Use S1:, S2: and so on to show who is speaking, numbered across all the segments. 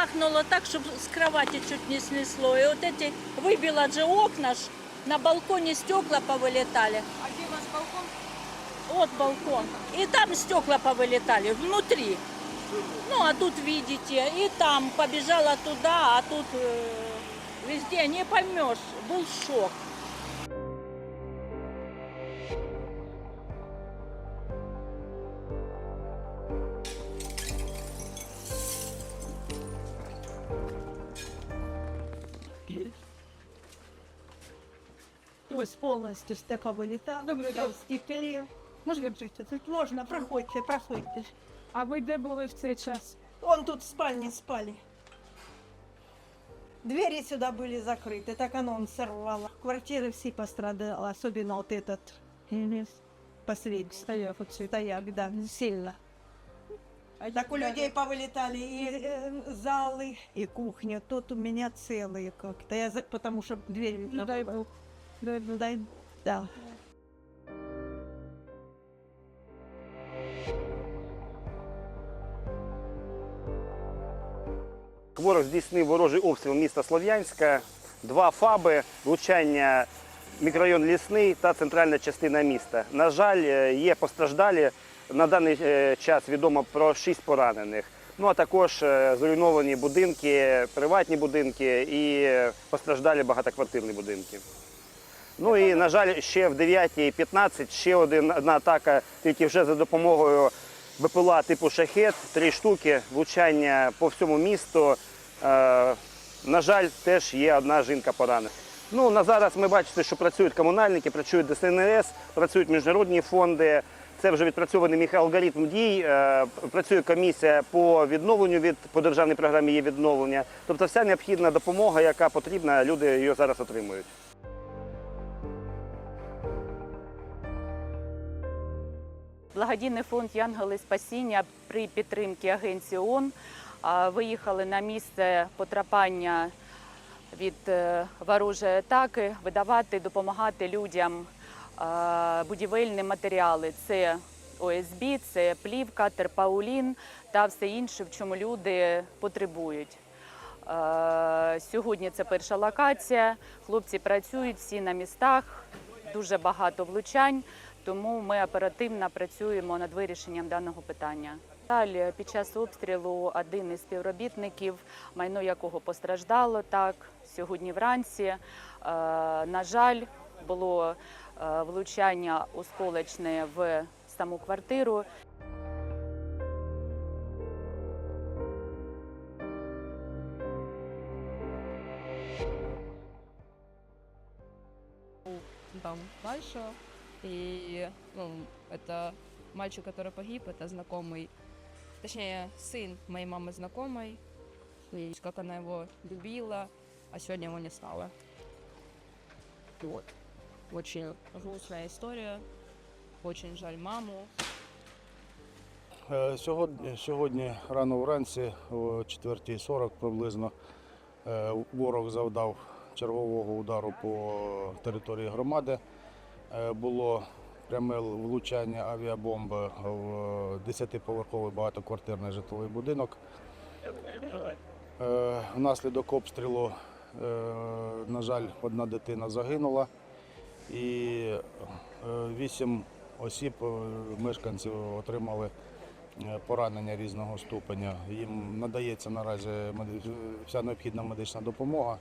S1: бахнуло так, что с кровати чуть не снесло. И вот эти выбило же окна, ж, на балконе стекла повылетали.
S2: А где ваш балкон?
S1: Вот балкон. И там стекла повылетали внутри. Ну, а тут видите, и там побежала туда, а тут э, везде не поймешь. Был шок.
S3: Ось повністю степа вилітала. Добре, стікалі. Можна жити? Тут можна, проходьте, проходьте.
S2: А ви де були в цей час?
S3: Он тут в спальне спали. Двери сюда были закрыты, так оно он сорвало. Квартиры все пострадали, особенно вот этот э, последний
S2: Стояв оцей.
S3: стояк, да, сильно. Так у людей повылетали и э, залы, и кухня. Тут у меня целые как-то. Я за- потому что дверь...
S2: Ну, дай Бог. Дай
S3: да.
S4: Ворог здійснив ворожий обстріл міста Слов'янська, два ФАБи, влучання мікрорайон Лісний та центральна частина міста. На жаль, е, є постраждалі. На даний е, час відомо про шість поранених. Ну а також е, зруйновані будинки, приватні будинки і постраждалі багатоквартирні будинки. Ну і на жаль, ще в 9.15 ще одна атака, тільки вже за допомогою БПЛА типу шахет, три штуки, влучання по всьому місту. Е, на жаль, теж є одна жінка поранена. Ну, на зараз ми бачите, що працюють комунальники, працюють ДСНС, працюють міжнародні фонди. Це вже відпрацьований мій алгоритм дій. Е, Працює комісія по відновленню від по державній програмі є відновлення. Тобто вся необхідна допомога, яка потрібна, люди її зараз отримують.
S5: Благодійний фонд Янголи Спасіння при підтримці агенції ООН виїхали на місце потрапання від е, ворожої атаки, видавати, допомагати людям будівельні матеріали. Це ОСБ, це плівка, терпаулін та все інше, в чому люди потребують. Сьогодні це перша локація. Хлопці працюють всі на містах, дуже багато влучань, тому ми оперативно працюємо над вирішенням даного питання. Далі під час обстрілу один із співробітників, майно якого постраждало так сьогодні вранці. е, На жаль, було е, влучання осколочне в саму квартиру.
S6: там дальше. И ну, это мальчик, который погиб, это знакомый, точнее, сын моей мамы знакомой. И как она его любила, а сегодня его не стало. Вот. Очень грустная история. Очень жаль маму.
S7: Е, Сьогодні, сьогодні рано вранці, о 4.40 приблизно, е, ворог завдав чергового удару по території громади. Е, Було пряме влучання авіабомби в 10-поверховий багатоквартирний житловий будинок. Е, Внаслідок обстрілу, е, на жаль, одна дитина загинула і вісім осіб, мешканців, отримали поранення різного ступеня. Їм надається наразі вся необхідна медична допомога.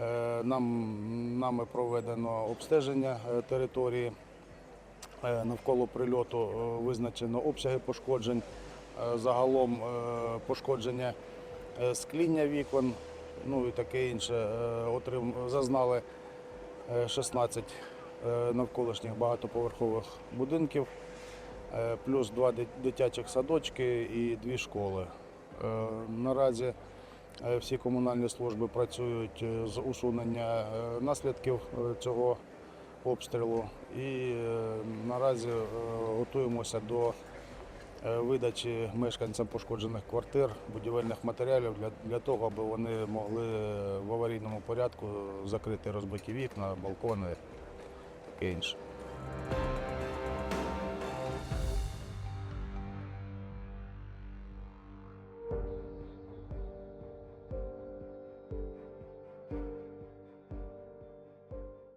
S7: Е, Нам, нами проведено обстеження е, території. Е, Навколо прильоту визначено обсяги пошкоджень. Загалом пошкодження скління вікон, ну і таке інше. Зазнали е, 16 е, навколишніх багатоповерхових будинків, плюс два дитячих садочки і дві школи. Наразі всі комунальні служби працюють е, з усунення е, наслідків е, цього обстрілу і е, наразі е, готуємося до е, видачі мешканцям пошкоджених квартир будівельних матеріалів для, для того, аби вони могли в аварійному порядку закрити розбиті вікна, балкони таке інше.